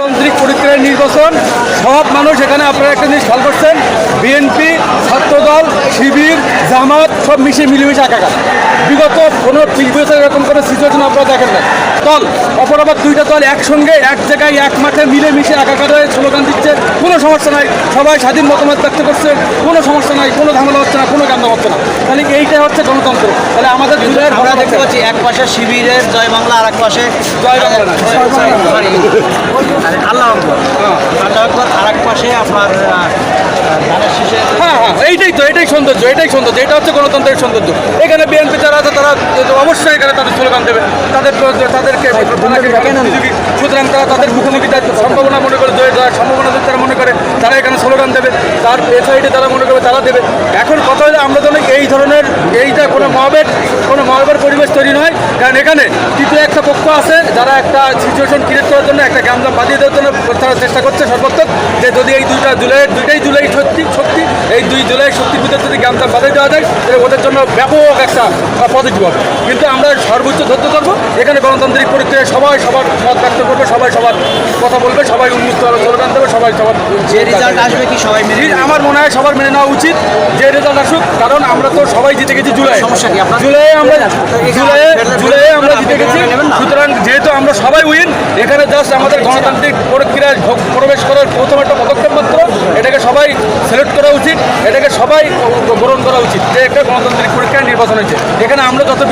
গণতান্ত্রিক পরিক্রিয়ার নির্বাচন। সব মানুষ এখানে আপনারা একটা জিনিস খেয়াল করছেন বিএনপি ছাত্রদল শিবির জামাত সব মিশে মিলেমিশে একাকার বিগত কোনো তিন বছর এরকম কোনো সিচুয়েশন আপনারা দেখেন না দল অপর আবার দুইটা দল একসঙ্গে এক জায়গায় এক মাঠে মিলেমিশে একাকার হয়ে স্লোগান দিচ্ছে। কোনো সমস্যা নাই সবাই স্বাধীন মতামত ব্যক্ত করছে। কোনো সমস্যা নাই কোনো ঝামেলা হচ্ছে না কোনো কান্না হচ্ছে না। তাহলে এইটাই হচ্ছে গণতন্ত্র? তাহলে আমাদের আমরা দেখতে পাচ্ছি এক পাশে শিবিরের জয় বাংলা আর এক পাশে জয় বাংলা আল্লাহ আকবর। আল্লাহ আকবর আর এক পাশে আপনার আহ, ধানের শীষের হ্যাঁ হ্যাঁ এইটাই তো এটাই সৌন্দর্য এটাই সৌন্দর্য এটা হচ্ছে গণতন্ত্রের সৌন্দর্য। এখানে বিএনপি যারা আছে তারা অবশ্যই এখানে তাদের স্লোগান দেবে। তাদের তাদেরকে সুতরাং তারা তাদের মুখোমুখি সম্ভাবনা মনে করে জয় দেওয়ার সম্ভাবনা যদি তারা মনে করে তারা এখানে স্লোগান দেবে। তার সাইডে তারা মনে করবে তারা দেবে। এখন কথা হলো আমরা যেন এই ধরনের এইটা কোনো মহাবের কোনো মহাবের পরিবেশ তৈরি নয় কারণ এখানে তৃতীয় একটা পক্ষ আছে যারা একটা সিচুয়েশন ক্রিয়েট করার জন্য একটা গ্যামজাম বাঁধিয়ে দেওয়ার জন্য তারা চেষ্টা করছে সর্বাত্মক যে যদি এই দুইটা জুলাইয়ের দুইটাই জুলাই সত্যি সত্যি এই দুই জুলাই শক্তির ভিতরে যদি গ্যামজাম বাঁধিয়ে দেওয়া যায় তাহলে ওদের জন্য ব্যাপক একটা পজিটিভ হবে। কিন্তু আমরা সর্বোচ্চ ধৈর্য ধরবো এখানে গণতান্ত্রিক প্রক্রিয়ায় সবাই সবার মত ব্যক্ত করবে সবাই সবার কথা বলবে সবাই উন্মুক্ত স্লোগান দেবে সবাই সবার যে রেজাল্ট আসবে কি সবাই মেনে আমার মনে হয় সবার মেনে নেওয়া উচিত যে রেজাল্ট আসুক কারণ আমরা তো সবাই জিতে গেছি জুলাই। সমস্যা কি জুলাই আমরা এখানে জুলাইয়ে আমরা জিতে গেছি? সুতরাং যেহেতু আমরা সবাই উইন এখানে জাস্ট আমাদের গণতান্ত্রিক প্রক্রিয়ায় প্রবেশ করার প্রথম একটা পদক্ষেপ মাত্র। এটাকে সবাই সিলেক্ট করা উচিত এটাকে সবাই গ্রহণ করা উচিত যে একটা গণতান্ত্রিক পরীক্ষায় নির্বাচন হয়েছে। এখানে আমরা যত